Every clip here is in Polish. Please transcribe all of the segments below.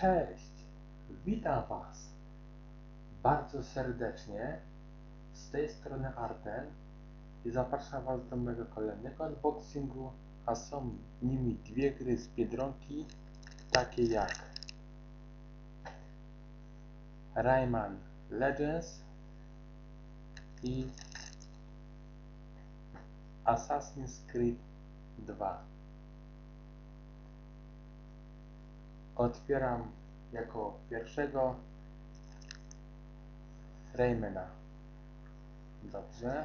Cześć! Witam Was bardzo serdecznie. Z tej strony Arten i zapraszam Was do mojego kolejnego unboxingu, a są nimi dwie gry z Biedronki, takie jak Rayman Legends i Assassin's Creed 2. Otwieram jako pierwszego Raymana. Dobrze.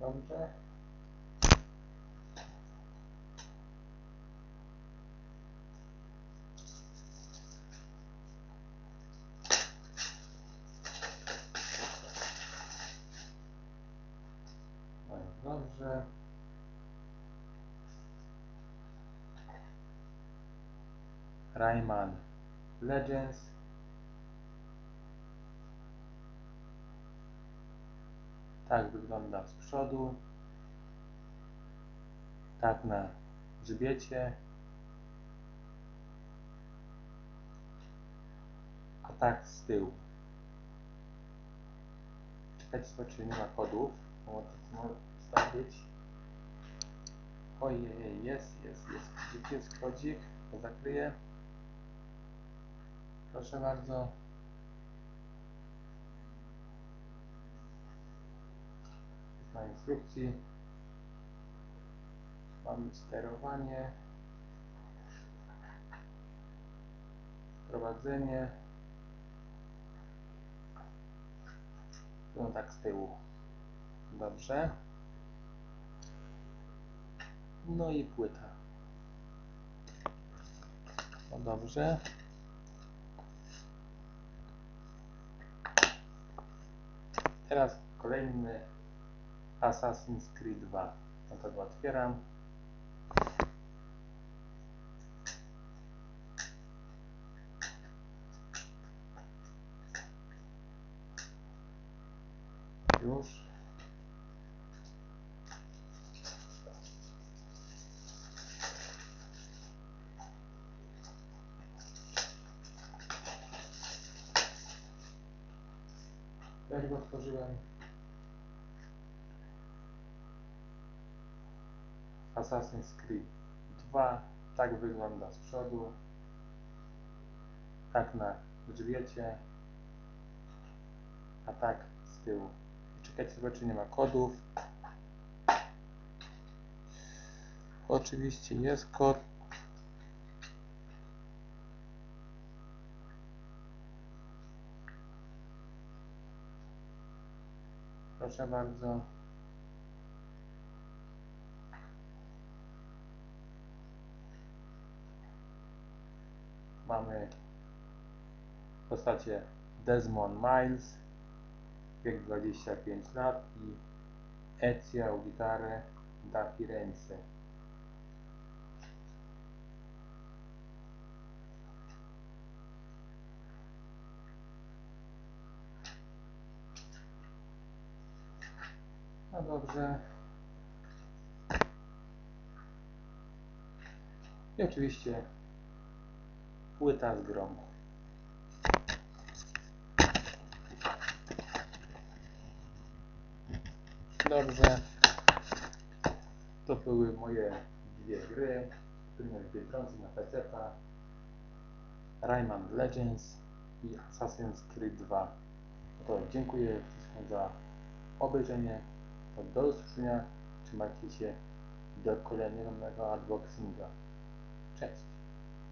Dobrze. Dobrze. Rayman Legends. Tak wygląda z przodu. Tak na grzbiecie. A tak z tyłu. Czekać czy nie ma kodów. Może wstawić. Ojej, jest, jest, jest. Gdzie jest kodzik? To zakryję. Proszę bardzo. Na instrukcji. Mamy sterowanie. Prowadzenie. No tak z tyłu. Dobrze. No i płyta. No dobrze. Teraz kolejny Assassin's Creed 2. No to go otwieram. Już. Jak go otworzyłem? Assassin's Creed 2. Tak wygląda z przodu. Tak na grzbiecie. A tak z tyłu. I czekajcie sobie, czy nie ma kodów. Oczywiście jest kod. Proszę bardzo. Mamy postacie Desmond Miles, wiek 25 lat i Ezio Auditore da Firenze. Dobrze. I oczywiście płyta z grą. Dobrze. To były moje dwie gry, w Biedronce na PC. Rayman Legends i Assassin's Creed 2. To dziękuję wszystkim za obejrzenie. Do usłyszenia. Trzymajcie się do kolejnego unboxinga. Cześć.